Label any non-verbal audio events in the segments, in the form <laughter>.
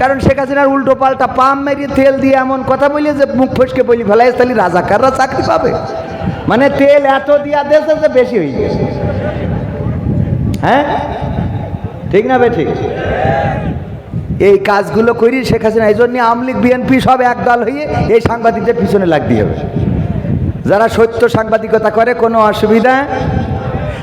কারণ শেখ হাসিনার উল্টো পাল্টা পাম মেরিয়ে তেল দিয়ে এমন কথা বলি যে মুখ ফসকে বলি ফেলাই তাহলে রাজাকাররা চাকরি পাবে? মানে তেল এত দিয়া দেশে যে বেশি হয়ে গেছে। হ্যাঁ? ঠিক না বে ঠিক? এই কাজগুলো করি শেখ হাসিনা, এই জন্য আমলিগ বিএনপি সব একদল হয়ে এই সাংবাদিকদের পিছনে লাগতে হবে। যারা সত্য সাংবাদিকতা করে, কোনো অসুবিধা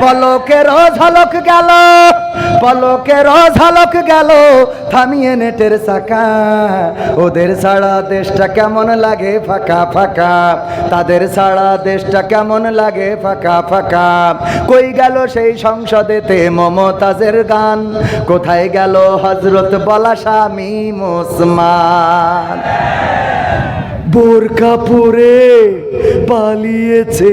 পলকের ঝলক গেল, পলকের ঝলক গেল, থামিয়ে নেটের চাকা। ওদের ছাড়া দেশটা কেমন লাগে? ফাঁকা ফাঁকা। তাদের ছাড়া দেশটা কেমন লাগে? ফাঁকা ফাঁকা। কই গেল সেই সংসদেতে মমতাজের গান? কোথায় গেল হজরত বলা স্বামী মুসমান? বোরকা পরে পালিয়েছে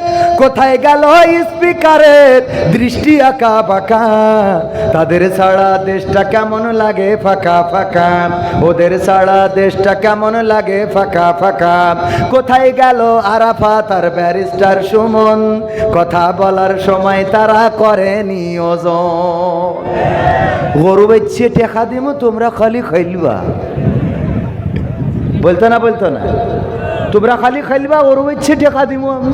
কোথায় গেল স্পিকারের দৃষ্টি আঁকা বাঁকা তাদের ছাড়া দেশটা কেমন লাগে? ফাঁকা ফাঁকা। ওদের ছাড়া দেশটা কেমন লাগে? ফাঁকা ফাঁকা। কোথায় গেল আরাফা তার ব্যারিস্টার সুমন? কথা বলার সময় তারা করে নিয়োজন। গরু বেচ্ছে, টেকা দিব তোমরা খালি খাইলবা বলতো না বলতো না? তোমরা খালি খাইলবা গরু বেচ্ছে, টেকা দিব আমি।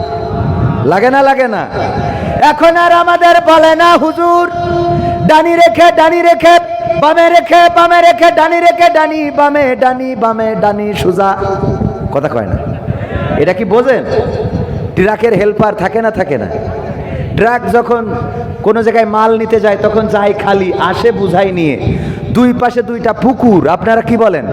লাগে না লাগে না। এখন আর আমাদের বলে না, হুজুর। ডানি রেখে ডানি রেখে, বামে রেখে বামে রেখে, ডানি রেখে, ডানি বামে ডানি বামে, ডানি সুজা। কথা কয় না। এটা কি বোঝেন? ট্রাকের হেল্পার থাকে না থাকে না। ট্রাক যখন কোনো জায়গায় মাল নিতে যায়, তখন যায় খালি, আসে বুঝাই নিয়ে। দুই পাশে দুইটা পুকুর, আপনারা কি বলেন?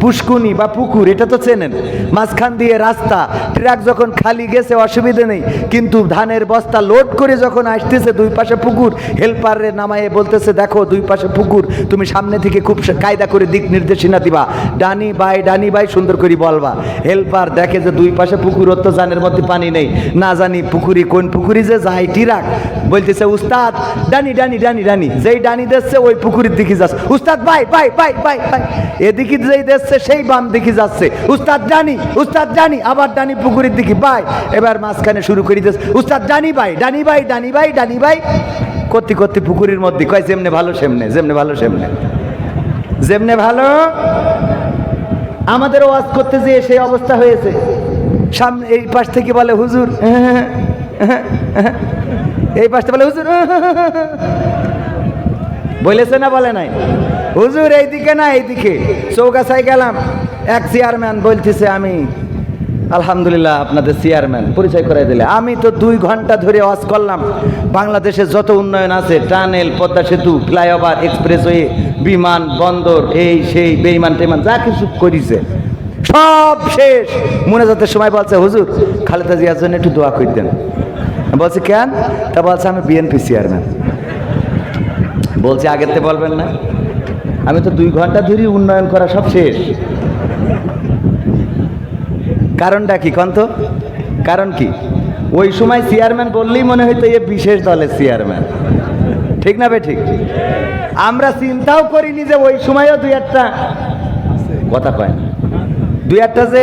পুষ্কুনি বা পুকুর, এটা তো চেনেন। মাঝখান দিয়ে রাস্তা, ট্রাক যখন খালি গেছে, অসুবিধে নেই। কিন্তু ধানের বস্তা লোড করে যখন আসতেছে, দুই পাশে পুকুর হেল্পারে নামায়ে বলতেছে, দেখো, দুই পাশে পুকুর, তুমি সামনে থেকে খুব কায়দা করে দিক নির্দেশনা দিবা। ডানি বাই ডানি বাই, সুন্দর করে বলবা। হেল্পার দেখে যে দুই পাশে পুকুর ওর তো জানের মধ্যে পানি নেই। না জানি পুকুরি কোন পুকুরি যে যাই টিরাক। বলতেছে উস্তাদ ডানি ডানি ডানি ডানি যেই ডানি দেখছে ওই পুকুরের দিকে যাচ্ছে উস্তাদ bye bye bye bye bye এদিকে যেই দেখছে সেই বাম দিকে যাচ্ছে উস্তাদ ডানি উস্তাদ ডানি আবার ডানি পুকুরের দিকে বাই এবার মাঝখানে শুরু করে দিচ্ছে উস্তাদ ডানি বাই ডানি বাই ডানি বাই ডানি বাই করতে করতে পুকুরের মধ্যে কয় যেমনে ভালো সেমনে যেমনে ভালো সেমনে যেমনে ভালো আমাদের ওয়াজ করতে যেয়ে সেই অবস্থা হয়েছে সামনে এই পাশ থেকে বলে হুজুর এই পাশটা বলে, হুজুর, <laughs> বলেছে না, বলে নাই? হুজুর, এইদিকে না, এইদিকে। চৌকাছায় গেলাম। এক চেয়ারম্যান বলতেছে, আমি, আলহামদুলিল্লাহ আপনাদের চেয়ারম্যান, পরিচয় করে দিলে। আমি তো দুই ঘণ্টা ধরে ওয়াজ করলাম। বাংলাদেশের যত উন্নয়ন আছে, টানেল, পদ্মা সেতু, ফ্লাইওভার, এক্সপ্রেসওয়ে, বিমান, বন্দর, এই, সেই, বেইমান টেমান যা কিছু করিছে, সব শেষ। মোনাজাতের সময় বলছে হুজুর, খালেদা জিয়ার জন্য একটু দোয়া করে দেন। বলছে, কেন? তা বলছে, আমি বিএনপি চেয়ারম্যান বলছে, আগের থেকে বলবেন না। আমি তো দুই ঘণ্টা ধরে উন্নয়ন করা সব শেষ। কারণটা কি, কন্ত? কারণ কি? ওই সময় চেয়ারম্যান বললেই মনে হইতো এ বিশেষ দলের চেয়ারম্যান ঠিক না বে ঠিক? আমরা চিন্তাও করিনি যে ওই সময়ও দুই একটা কথা কয় দুই একটা যে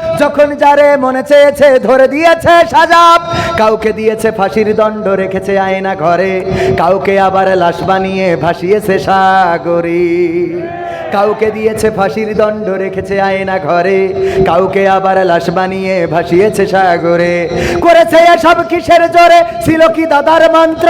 যখন যারে মনে চেয়েছে, ধরে দিয়েছে সাজা কাউকে দিয়েছে ফাঁসির দণ্ড, রেখেছে আয়না ঘরে। কাউকে আবার লাশ বানিয়ে ভাসিয়েছে সাগরে। কাউকে দিয়েছে ফাঁসির দণ্ড, রেখেছে আয়না ঘরে। কাউকে আবার লাশ বানিয়ে ভাসিয়েছে সাগরে। করেছে এসব কিসের জোরে? ছিল কি দাদার মন্ত্র?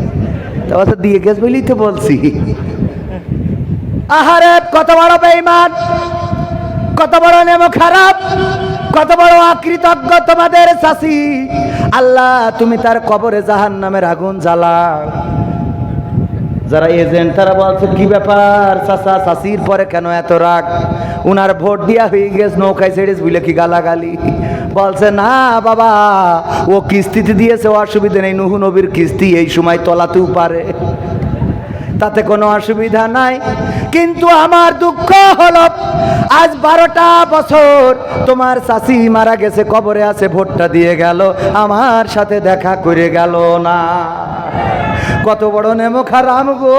বলছে দিয়ে গেছে বলেই তো বলছি। আহারে, কত বড় বেঈমান, কত বড় নেমো খারাপ কত বড় আকৃতজ্ঞ তোমাদের চাষি আল্লাহ, তুমি তার কবরে জাহান নামের আগুন জ্বালা যারা এজেন্ট, তারা বলছে, কি ব্যাপার, চাচা চাষির পরে কেন এত রাগ? উনার ভোট দিয়া হয়ে গেছে, নৌকায় ছেড়েছ বুঝলে কি গালাগালি? বলছে, না বাবা, ও কিস্তিতে দিয়েছে, অসুবিধা নেই। নুহু নবীর কিস্তি এই সময় তলাতেও পারে। তাতে কোনো অসুবিধা নাই। কিন্তু আমার দুঃখ হলো, আজ বারোটা বছর তোমার চাষি মারা গেছে, কবরে আছে, ভোটটা দিয়ে গেল, আমার সাথে দেখা করে গেল না। কত বড় নেমো খারাম গো।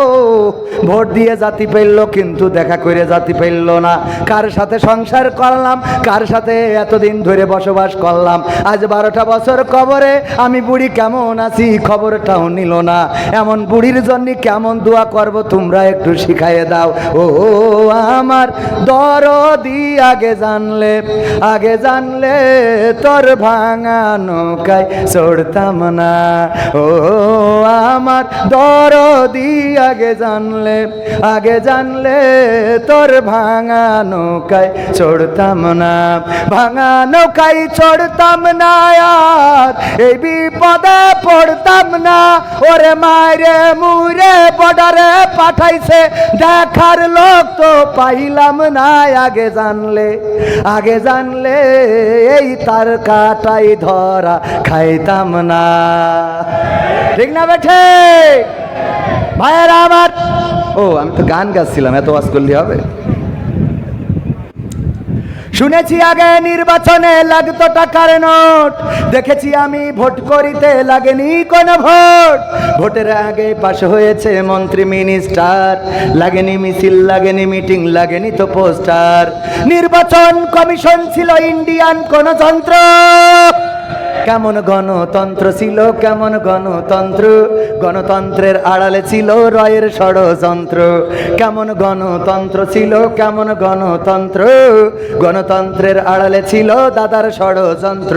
ভোট দিয়ে জাতি পেলল, কিন্তু দেখা করে জাতি পেলল না। কার সাথে সংসার করলাম, কার সাথে এতদিন ধরে বসবাস করলাম? আজ বারোটা বছর কবরে, আমি বুড়ি কেমন আছি? খবরটাও নিল না। এমন বুড়ির জন্য কেমন দোয়া করব, তোমরা একটু শিখাইয়ে দাও। ও আমার দরদি আগে জানলে আগে জানলে তোর ভাঙা নৌকায় চড়তাম না। ও, আমার দরদি আগে জানলে আগে জানলে তোর ভাঙা নৌকায় চড়তাম না। ভাঙা নৌকায় চড়তাম না আর এই বিপদে পড়তাম না। ওরে মায়েরে মুরে বর্ডারে পাঠাইছে, দেখার লোক তো পাইলাম না। আগে জানলে আগে জানলে এই তার কাটাই ধরা খাইতাম না। ঠিক না বেঠে? ভাইয়েরা আমার। ও, আমি তো গান গাচ্ছিলাম, এত ওয়াজ করলে হবে? শুনেছি আগে নির্বাচনে লাগতো টাকার নোট, দেখেছি আমি ভোট করিতে লাগেনি কোন ভোট। ভোটের আগে পাশ হয়েছে মন্ত্রী, মিনিস্টার, লাগেনি মিছিল, লাগেনি মিটিং, লাগেনি তো পোস্টার। নির্বাচন কমিশন ছিল ইন্ডিয়ান কোন যন্ত্র। কেমন গণতন্ত্র ছিল, কেমন গণতন্ত্র? গণতন্ত্রের আড়ালে ছিল রয়ের ষড়যন্ত্র। কেমন গণতন্ত্র ছিল, কেমন গণতন্ত্র? গণতন্ত্রের আড়ালে ছিল দাদার ষড়যন্ত্র।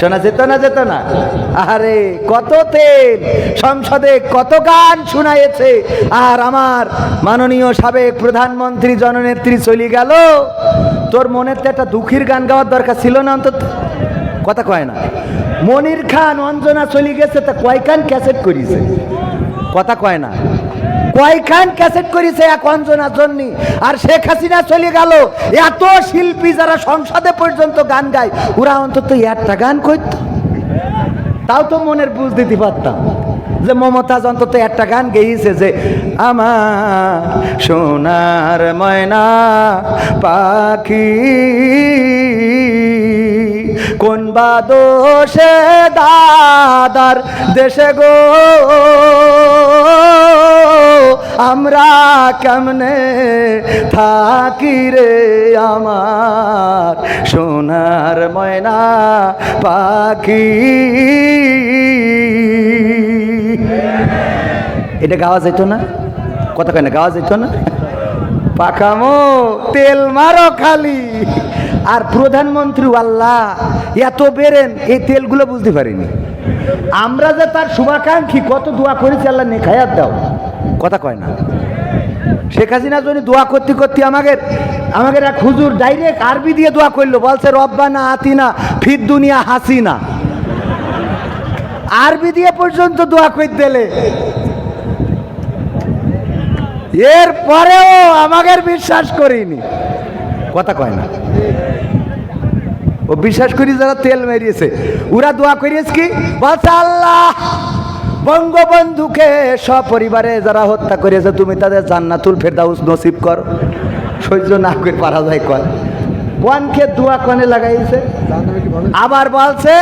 শোনা যেত না যেত না। আরে, কত তেল সংসদে কত গান শোনায়েছে আর আমার মাননীয় সাবেক প্রধানমন্ত্রী জননেত্রী চলে গেল। তোর মনের তো একটা দুঃখীর গান গাওয়ার দরকার ছিল না অন্তত। কথা কয় না। মনির খান, অঞ্জনা চলে গেছে, তা কয়খান ক্যাসেট করিছে? কথা কয় না। কয়খান ক্যাসেট করেছে এক অঞ্জনার জন্য? আর শেখ হাসিনা চলে গেল। এত শিল্পী যারা সংসদে পর্যন্ত গান গায়, ওরা অন্তত একটা গান করত। তাও তো মনের বুঝ দিতে পারতাম যে মমতাজ অন্তত একটা গান গেয়েছে যে, আমার সোনার ময়না পাখি, কোন বা দোষে দাদার দেশে গো? আমরা কেমনে থাকি রে আমার? সোনার ময়না পাখি। এটা গাওয়া যেত না? কথা কয় না, গাওয়া যেত না? পাকামো তেল মারো খালি। আর প্রধানমন্ত্রী, আল্লাহ, এত বেরেন, এই তেলগুলো বুঝতে পারিনি। আমরা যে তার শুভাকাঙ্ক্ষী, কত দোয়া করেছি, আল্লাহ নেখায়াত দাও। কথা কয় না। শেখ হাসিনা যদি দোয়া করতে করতে আমাদের আমাদের এক হুজুর ডাইরেক্ট আরবি দিয়ে দোয়া করল, বলছে, রব্বানা আতিনা ফির দুনিয়া হাসিনা। আরবি দিয়ে পর্যন্ত দোয়া করে দিলে। এর পরেও আমাদের বিশ্বাস করিনি। কথা কয় না। ও বিশ্বাস করি যারা তেল মেরিয়েছে, ওরা দোয়া করিয়েছে কি? বলছে, আল্লাহ বঙ্গবন্ধুকে সপরিবারে যারা হত্যা করেছে, তুমি তাদের জান্নাতুল ফেরদাউস নসিব কর। সহ্য না করে পারা যায় কর কোনকে দুয়া কনে লাগাইছে। আবার বলছে,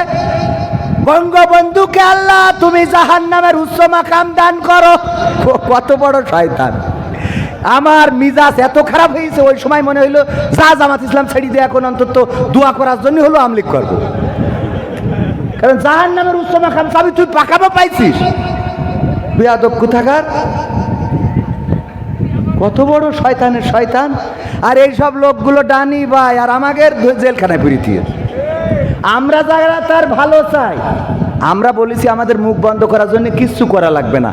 বঙ্গবন্ধুকে আল্লাহ তুমি জাহান নামের উচ্চ মাকাম দান করো। কত বড় শয়তান। আমার মিজাজ এত খারাপ হয়েছে, ওই সময় মনে হইল, যা জামাত ইসলাম ছেড়ে দিয়ে এখন অন্তত দোয়া করার জন্য হলো আমলিক করব। কারণ জাহান নামের উচ্চ মাখাম চাবি তুই পাকাবো পাইছিস। বেয়াদব কোথাকার? কত বড় শয়তানের শয়তান। আর এই সব লোকগুলো ডানি ভাই, আর আমাদের জেলখানায় দিয়ে আমরা যারা তার ভালো চাই, আমরা বলেছি আমাদের মুখ বন্ধ করার জন্য কিচ্ছু করা লাগবে না।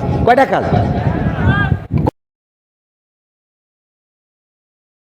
কয়টা কাজ